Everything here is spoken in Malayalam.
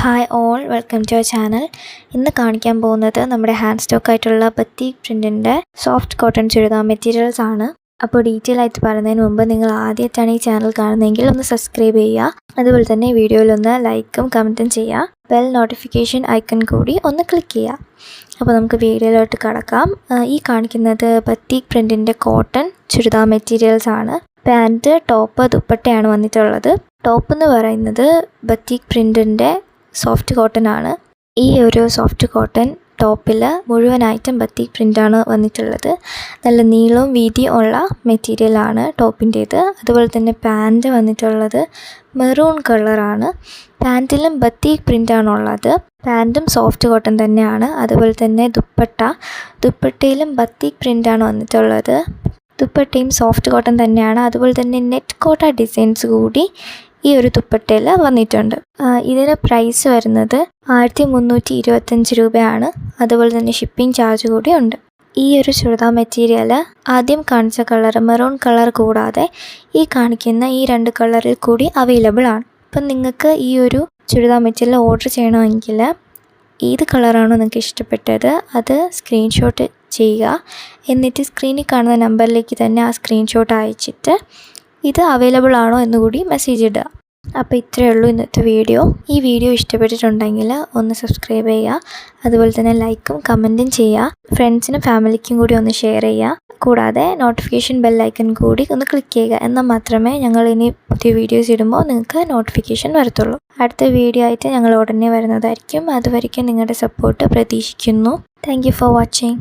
Hi all welcome to our channel ഇന്ന് കാണിക്കാൻ പോകുന്നത് നമ്മുടെ ഹാൻഡ് സ്റ്റോക്ക് ആയിട്ടുള്ള ബത്തീക് പ്രിന്റിന്റെ സോഫ്റ്റ് കോട്ടൺ ചുരിദാർ മെറ്റീരിയൽസ് ആണ്. അപ്പോൾ ഡീറ്റെയിൽ ആയിട്ട് പറയുന്നതിന് മുമ്പ് നിങ്ങൾ ആദ്യമായിട്ടാണ് ഈ ചാനൽ കാണുന്നതെങ്കിൽ ഒന്ന് സബ്സ്ക്രൈബ് ചെയ്യുക. അതുപോലെ തന്നെ വീഡിയോയിലൊന്ന് ലൈക്കും കമന്റും ചെയ്യുക. ബെൽ നോട്ടിഫിക്കേഷൻ ഐക്കൺ കൂടി ഒന്ന് ക്ലിക്ക് ചെയ്യുക. അപ്പോൾ നമുക്ക് വീഡിയോയിലോട്ട് കടക്കാം. ഈ കാണിക്കുന്നത് ബത്തീക് പ്രിന്റിന്റെ കോട്ടൺ ചുരിദാർ മെറ്റീരിയൽസ് ആണ്. പാന്റ് ടോപ്പ് ദുപ്പട്ടയാണ് വന്നിട്ടുള്ളത്. ടോപ്പ് എന്ന് പറയുന്നത് ബത്തീക് പ്രിന്റിന്റെ സോഫ്റ്റ് കോട്ടൺ ആണ് ഈ ഒരു സോഫ്റ്റ് കോട്ടൺ ടോപ്പിൽ മുഴുവനായിട്ടും ബത്തീക് പ്രിന്റാണ് വന്നിട്ടുള്ളത്. നല്ല നീളവും വീതിയും ഉള്ള മെറ്റീരിയലാണ് ടോപ്പിന്റേത് അതുപോലെ തന്നെ പാന്റ് വന്നിട്ടുള്ളത് മെറൂൺ കളറാണ് പാന്റിലും ബത്തീക് പ്രിന്റാണുള്ളത് പാന്റും സോഫ്റ്റ് കോട്ടൺ തന്നെയാണ്. അതുപോലെ തന്നെ ദുപ്പട്ട. ദുപ്പട്ടയിലും ബത്തീക് പ്രിന്റാണ് വന്നിട്ടുള്ളത്. ദുപ്പട്ടയും സോഫ്റ്റ് കോട്ടൺ തന്നെയാണ്. അതുപോലെ തന്നെ നെറ്റ് കോട്ട ഡിസൈൻസ് കൂടി ഈ ഒരു ദുപ്പട്ടയിൽ വന്നിട്ടുണ്ട്. ഇതിന് പ്രൈസ് വരുന്നത് ആയിരത്തി മുന്നൂറ്റി ഇരുപത്തഞ്ച് രൂപയാണ്. അതുപോലെ തന്നെ ഷിപ്പിംഗ് ചാർജ് കൂടി ഉണ്ട്. ഈ ഒരു ചുരിദാർ മെറ്റീരിയൽ ആദ്യം കാണിച്ച കളർ മെറൂൺ കളർ കൂടാതെ ഈ കാണിക്കുന്ന ഈ രണ്ട് കളറിൽ കൂടി അവൈലബിൾ ആണ്. അപ്പം നിങ്ങൾക്ക് ഈ ഒരു ചുരിദാർ മെറ്റീരിയൽ ഓർഡർ ചെയ്യണമെങ്കിൽ ഏത് കളറാണോ നിങ്ങൾക്ക് ഇഷ്ടപ്പെട്ടത് അത് സ്ക്രീൻഷോട്ട് ചെയ്യുക. എന്നിട്ട് സ്ക്രീനിൽ കാണുന്ന നമ്പറിലേക്ക് തന്നെ ആ സ്ക്രീൻഷോട്ട് അയച്ചിട്ട് ഇത് അവൈലബിൾ ആണോ എന്ന് കൂടി മെസ്സേജ് ഇടുക. അപ്പോൾ ഇത്രയേ ഉള്ളൂ ഇന്നത്തെ വീഡിയോ ഈ വീഡിയോ ഇഷ്ടപ്പെട്ടിട്ടുണ്ടെങ്കിൽ ഒന്ന് സബ്സ്ക്രൈബ് ചെയ്യുക. അതുപോലെ തന്നെ ലൈക്കും കമന്റും ചെയ്യുക. ഫ്രണ്ട്സിനും ഫാമിലിക്കും കൂടി ഒന്ന് ഷെയർ ചെയ്യുക. കൂടാതെ നോട്ടിഫിക്കേഷൻ ബെല്ലൈക്കൺ കൂടി ഒന്ന് ക്ലിക്ക് ചെയ്യുക. എന്നാൽ മാത്രമേ ഞങ്ങൾ ഇനി പുതിയ വീഡിയോസ് ഇടുമ്പോൾ നിങ്ങൾക്ക് നോട്ടിഫിക്കേഷൻ വരത്തുള്ളൂ. അടുത്ത വീഡിയോ ആയിട്ട് ഞങ്ങൾ ഉടനെ വരുന്നതായിരിക്കും. അതുവരയ്ക്കും നിങ്ങളുടെ സപ്പോർട്ട് പ്രതീക്ഷിക്കുന്നു. Thank for watching